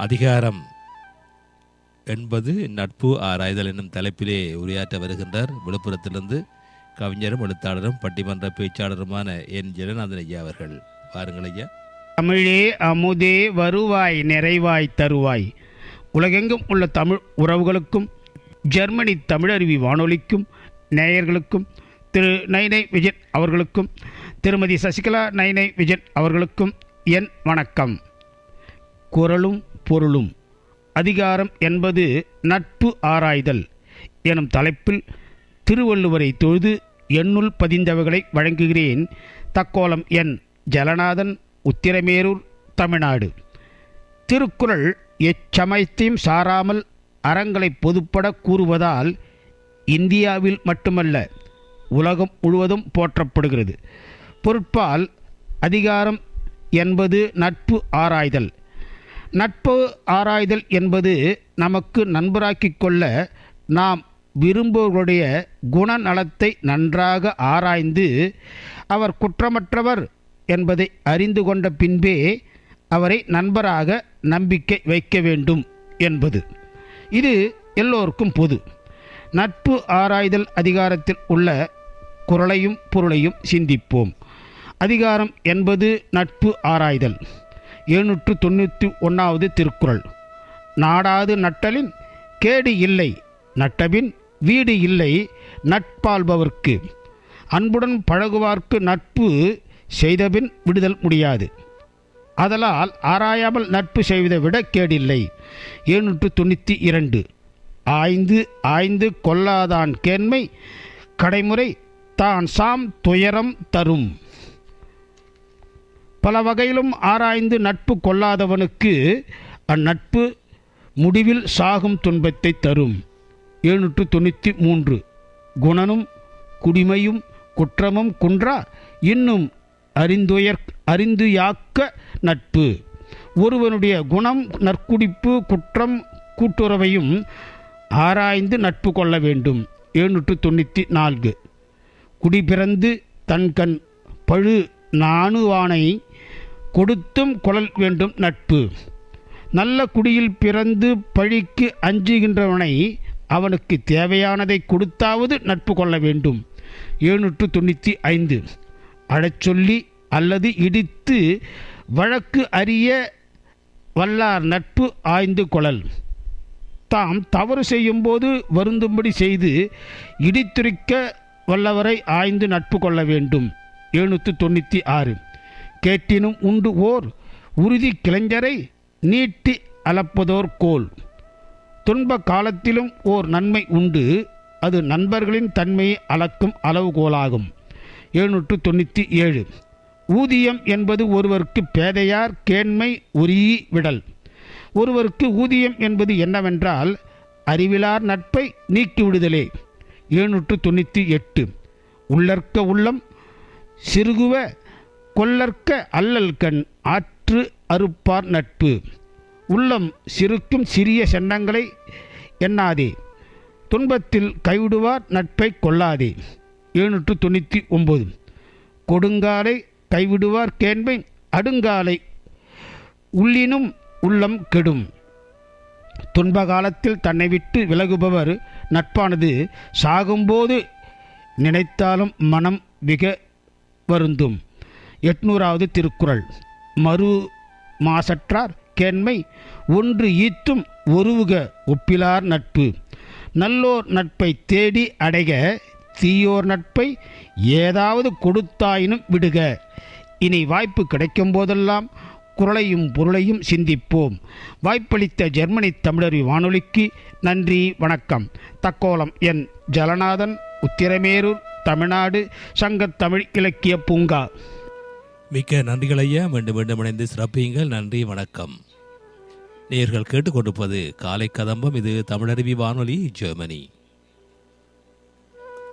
அதிகாரம் என்பது நட்பு ஆராய்தல் என்னும் தலைப்பிலே உரையாற்ற வருகின்றார். விழுப்புரத்திலிருந்து கவிஞரும் எழுத்தாளரும் பட்டிமன்ற பேச்சாளருமான என். ஜெகநாதன் ஐயா அவர்கள். வாருங்கள் ஐயா. தமிழே அமுதே வருவாய் நிறைவாய் தருவாய். உலகெங்கும் உள்ள தமிழ் உறவுகளுக்கும் ஜெர்மனி தமிழருவி வானொலிக்கும் நேயர்களுக்கும் திரு. நைனை விஜயன் அவர்களுக்கும் திருமதி சசிகலா நைனை விஜயன் அவர்களுக்கும் என் வணக்கம். குரலும் பொருளும். அதிகாரம் என்பது நட்பு ஆராய்தல் எனும் தலைப்பில் திருவள்ளுவரை தொழுது எண்ணுள் பதிந்தவைகளை வழங்குகிறேன். தக்கோலம் என் ஜலநாதன் உத்திரமேரூர் தமிழ்நாடு. திருக்குறள் எச்சமயத்தையும் சாராமல் அறங்களை பொதுப்பட கூறுவதால் இந்தியாவில் மட்டுமல்ல உலகம் முழுவதும் போற்றப்படுகிறது. பொருட்பால் அதிகாரம் என்பது நட்பு ஆராய்தல். நட்பு ஆராய்தல் என்பது நமக்கு நண்பராக்கி கொள்ள நாம் விரும்புவர்களுடைய குணநலத்தை நன்றாக ஆராய்ந்து அவர் குற்றமற்றவர் என்பதை அறிந்து கொண்ட பின்பே அவரை நண்பராக நம்பிக்கை வைக்க வேண்டும் என்பது. இது எல்லோருக்கும் பொது. நட்பு ஆராய்தல் அதிகாரத்தில் உள்ள குரலையும் பொருளையும் சிந்திப்போம். அதிகாரம் என்பது நட்பு ஆராய்தல். எழுநூற்று தொண்ணூற்றி ஒன்றாவது திருக்குறள். நாடாது நட்டலின் கேடு இல்லை நட்டபின் வீடு இல்லை நட்பாள்பவர்க்கு அன்புடன் பழகுவார்க்கு நட்பு செய்தபின் விடுதல் முடியாது. அதலால் ஆராயாமல் நட்பு செய்வதை விட கேடில்லை. எழுநூற்று தொண்ணூற்றி இரண்டு. ஆய்ந்து ஆய்ந்து கொல்லாதான் கேண்மை கடைமுறை தான் சாம் துயரம் தரும். பல வகையிலும் ஆராய்ந்து நட்பு கொள்ளாதவனுக்கு அந்நட்பு முடிவில் சாகும் துன்பத்தை தரும். எழுநூற்று தொண்ணூற்றி மூன்று. குணனும் குடிமையும் குற்றமும் குன்றா? இன்னும் அறிந்துயர் அறிந்துயாக்க நட்பு. ஒருவனுடைய குணம் நற்குடிப்பு குற்றம் கூட்டுறவையும் ஆராய்ந்து நட்பு கொள்ள வேண்டும். எழுநூற்று தொண்ணூற்றி நான்கு. குடிபிறந்து தன்கண் பழு நாணுவானை கொடுத்தும் குழல் வேண்டும் நட்பு. நல்ல குடியில் பிறந்து பழிக்கு அஞ்சுகின்றவனை அவனுக்கு தேவையானதை கொடுத்தாவது நட்பு கொள்ள வேண்டும். எழுநூற்று தொண்ணூற்றி ஐந்து அழச்சொல்லி அல்லது இடித்து வழக்கு அறிய வல்லார் நட்பு ஆய்ந்து கொள்ளல் தாம் தவறு செய்யும்போது வருந்தும்படி செய்து இடித்துரைக்க வல்லவரை ஆய்ந்து நட்பு கொள்ள வேண்டும். எழுநூற்று தொண்ணூற்றி ஆறு. கேட்டினும் உண்டு ஓர் உறுதி கிளைஞரை நீட்டி அளப்பதோர் கோல். துன்ப காலத்திலும் ஓர் நன்மை உண்டு அது நண்பர்களின் தன்மையை அளக்கும் அளவுகோலாகும். எழுநூற்று தொண்ணூற்றி ஏழு. ஊதியம் என்பது ஒருவருக்கு பேதையார் கேண்மை உரிய விடல். ஒருவருக்கு ஊதியம் என்பது என்னவென்றால் அறிவிலார் நட்பை நீக்கிவிடுதலே எழுநூற்று தொண்ணூற்றி எட்டு. உள்ளற்க உள்ளம் சிறுகுவ கொல்லற்க அல்லல் கண் ஆற்று அறுப்பார் நட்பு. உள்ளம் சிறுக்கும் சிறிய சென்னங்களை எண்ணாதே. துன்பத்தில் கைவிடுவார் நட்பை கொள்ளாதே. எழுநூற்று தொண்ணூற்றி ஒம்பது. கொடுங்காலை கைவிடுவார் கேண்மை அடுங்காலை உள்ளினும் உள்ளம் கெடும். துன்ப காலத்தில் தன்னை விட்டு விலகுபவர் நட்பானது சாகும்போது நினைத்தாலும் மனம் மிக வருந்தும். எட்நூறாவது திருக்குறள். மறு மாசற்றார் கேண்மை ஒன்று ஈத்தும் ஒருவுக ஒப்பிலார் நட்பு. நல்லோர் நட்பை தேடி அடைக தீயோர் நட்பை ஏதாவது கொடுத்தாயினும் விடுக. இனி வாய்ப்பு கிடைக்கும் போதெல்லாம் குரலையும் பொருளையும் சிந்திப்போம். வாய்ப்பளித்த ஜெர்மனி தமிழறி வானொலிக்கு நன்றி வணக்கம். தக்கோலம் என் ஜலநாதன் உத்திரமேரூர் தமிழ்நாடு சங்கத் தமிழ் இலக்கிய பூங்கா. மிக்க நன்றிகள் ஐயா. மீண்டும் மீண்டும் இணைந்து சிறப்பியுங்கள். நன்றி வணக்கம். நேர்கள் கேட்டுக்கொண்டிருப்பது காலை கதம்பம் இது தமிழருவி வானொலி ஜெர்மனி.